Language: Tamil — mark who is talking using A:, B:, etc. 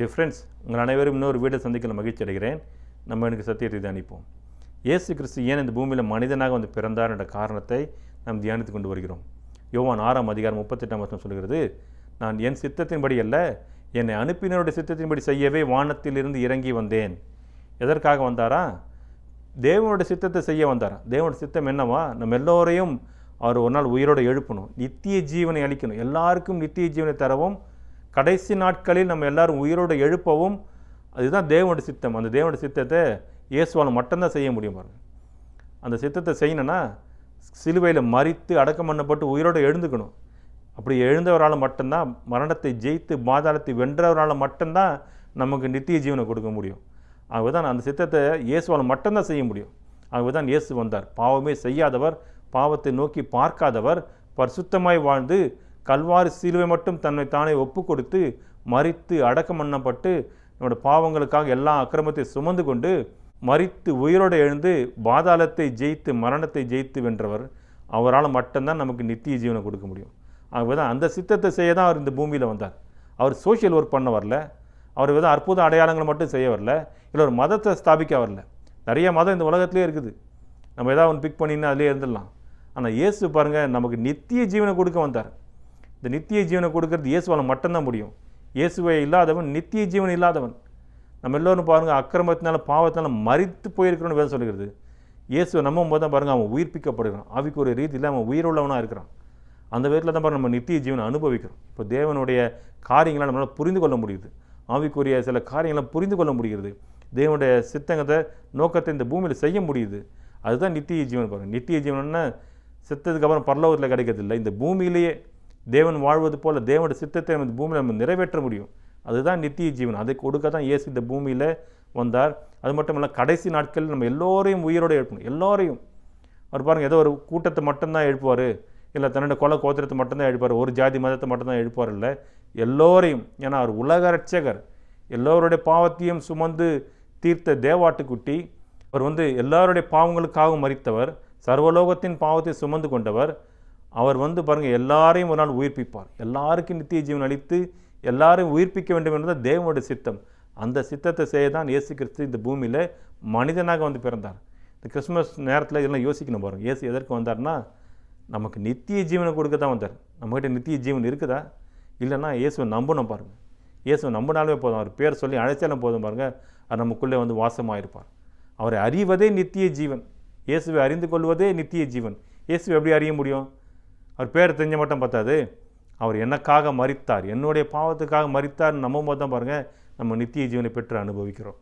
A: டிஃப்ரென்ஸ் உங்கள் அனைவரும் இன்னொரு வீடை சந்திக்கல மகிழ்ச்சி அடைகிறேன். நம்ம எனக்கு சத்தியத்தை தியானிப்போம். இயேசு கிறிஸ்து ஏன் இந்த பூமியில் மனிதனாக வந்து பிறந்தார் என்ற காரணத்தை நாம் தியானித்து கொண்டு வருகிறோம். யோவான் ஆறாம் அதிகாரம் முப்பத்தெட்டாம் வருஷம் சொல்கிறது நான் என் சித்தத்தின்படி அல்ல என்னை அனுப்பினருடைய சித்தத்தின்படி செய்யவே வானத்திலிருந்து இறங்கி வந்தேன். எதற்காக வந்தாரா? தேவனுடைய சித்தத்தை செய்ய வந்தாரா? தேவனுடைய சித்தம் என்னவா? நம்ம எல்லோரையும் அவர் ஒரு நாள் உயிரோடு எழுப்பணும். நித்திய ஜீவனை அளிக்கணும். எல்லாருக்கும் நித்திய ஜீவனை தரவும் கடைசி நாட்களில் நம்ம எல்லாரும் உயிரோடு எழுப்பவும் அதுதான் தேவனுடைய சித்தம். அந்த தேவனுடைய சித்தத்தை இயேசுவால் மட்டும்தான் செய்ய முடியும் பாருங்க. அந்த சித்தத்தை செய்யணும்னா சிலுவையில் மறித்து அடக்கம் பண்ணப்பட்டு உயிரோடு எழுந்துக்கணும். அப்படி எழுந்தவரால் மட்டும்தான் மரணத்தை ஜெயித்து பாதாளத்தை வென்றவரால் மட்டும்தான் நமக்கு நித்திய ஜீவனை கொடுக்க முடியும். ஆகவே தான் அந்த சித்தத்தை இயேசுவால் மட்டும்தான் செய்ய முடியும். ஆகவே தான் இயேசு வந்தார். பாவமே செய்யாதவர் பாவத்தை நோக்கி பார்க்காதவர் பரிசுத்தமாய் வாழ்ந்து கல்வாரி சிலுவை மட்டும் தன்னை தானே ஒப்பு கொடுத்து மறித்து அடக்கம் பண்ணப்பட்டு நம்முடைய பாவங்களுக்காக எல்லா அக்கிரமத்தை சுமந்து கொண்டு மறித்து உயிரோடு எழுந்து பாதாளத்தை ஜெயித்து மரணத்தை ஜெயித்து வென்றவர் அவரால் மட்டும்தான் நமக்கு நித்திய ஜீவனை கொடுக்க முடியும். ஆகவே தான் அந்த சித்தத்தை செய்ய தான் அவர் இந்த பூமியில் வந்தார். அவர் சோஷியல் ஒர்க் பண்ண வரல. அவர் விதம் அற்புத அடையாளங்களை மட்டும் செய்ய வரல. இல்லை ஒரு மதத்தை ஸ்தாபிக்க வரல. நிறைய மதம் இந்த உலகத்துலேயே இருக்குது. நம்ம ஏதாவது ஒன்று பிக் பண்ணினா அதிலே இருந்துடலாம். ஆனால் இயேசு பாருங்கள் நமக்கு நித்திய ஜீவனை கொடுக்க வந்தார். இந்த நித்திய ஜீவனை கொடுக்கறது இயேசுவால் மட்டும்தான் முடியும். இயேசுவை இல்லாதவன் நித்திய ஜீவன் இல்லாதவன். நம்ம எல்லோரும் பாருங்கள் அக்கிரமத்தினால பாவத்தினால மறித்து போயிருக்கிறோன்னு வேதம் சொல்லுகிறது. இயேசுவை நம்பும் போது தான் பாருங்கள் அவன் உயிர்ப்பிக்கப்படுகிறான். ஆவிக்கு ஒரு ரீதியில் அவன் உயிருள்ளவனாக இருக்கிறான். அந்த விதத்தில் தான் பாருங்கள் நம்ம நித்திய ஜீவனை அனுபவிக்கிறோம். இப்போ தேவனுடைய காரியங்களை நம்மளால் புரிந்து கொள்ள முடியுது. ஆவிக்குரிய சில காரியங்களை புரிந்து கொள்ள முடிகிறது. தேவனுடைய சித்தங்கத்தை நோக்கத்தை இந்த பூமியில் செய்ய முடியுது. அதுதான் நித்திய ஜீவன் பாருங்கள் நித்திய ஜீவனம்னா சித்தத்துக்கு அப்புறம் பரலோகத்தில் கிடைக்கிறதில்ல. இந்த பூமியிலேயே தேவன் வாழ்வது போல் தேவனுடைய சித்தத்தை நம்ம பூமியில் நம்ம நிறைவேற்ற முடியும். அதுதான் நித்திய ஜீவன். அதை கொடுக்க தான் இயேசு இந்த பூமியில் வந்தார். அது மட்டும் இல்லை கடைசி நாட்களில் நம்ம எல்லோரையும் உயிரோடு எழுப்பணும். எல்லோரையும். அவர் பாருங்கள் ஏதோ ஒரு கூட்டத்தை மட்டும்தான் எழுப்புவார். இல்லை தன்னுடைய கொலை கோத்திரத்தை மட்டும்தான் எழுப்பார் ஒரு ஜாதி மதத்தை மட்டும்தான் எழுப்பார் இல்லை. எல்லோரையும் ஏன்னா அவர் உலக ரட்சகர் எல்லோருடைய பாவத்தையும் சுமந்து தீர்த்த தேவாட்டுக்குட்டி. அவர் வந்து எல்லாருடைய பாவங்களுக்காக மறித்தவர். சர்வலோகத்தின் பாவத்தை சுமந்து கொண்டவர். அவர் வந்து பாருங்கள் எல்லாரையும் ஒரு நாள் உயிர்ப்பிப்பார். எல்லாருக்கும் நித்திய ஜீவன் அளித்து எல்லாரையும் உயிர்ப்பிக்க வேண்டும் என்பது தேவனுடைய சித்தம். அந்த சித்தத்தை செய்ய தான் இயேசு கிறிஸ்து இந்த பூமியில் மனிதனாக வந்து பிறந்தார். இந்த கிறிஸ்மஸ் நேரத்தில் இதெல்லாம் யோசிக்கணும் பாருங்கள் இயேசு எதற்கு வந்தார்னா நமக்கு நித்திய ஜீவனை கொடுக்க தான் வந்தார். நம்மகிட்ட நித்திய ஜீவன் இருக்குதா? இல்லைன்னா இயேசுவை நம்பணும் பாருங்கள் இயேசுவை நம்பினாலே போதும். அவர் பேர் சொல்லி அழைச்சாலும் போதும் பாருங்கள் அது நமக்குள்ளே வந்து வாசமாக இருப்பார் அவரை அறிவதே நித்திய ஜீவன். இயேசுவை அறிந்து கொள்வதே நித்திய ஜீவன். இயேசுவை எப்படி அறிய முடியும்? அவர் பேர் தெரிஞ்ச மட்டும் பார்த்தாது. அவர் எனக்காக மறித்தார். என்னுடைய பாவத்துக்காக மறித்தார். நம்பும் போது தான் பாருங்கள் நம்ம நித்திய ஜீவனை பெற்று அனுபவிக்கிறோம்.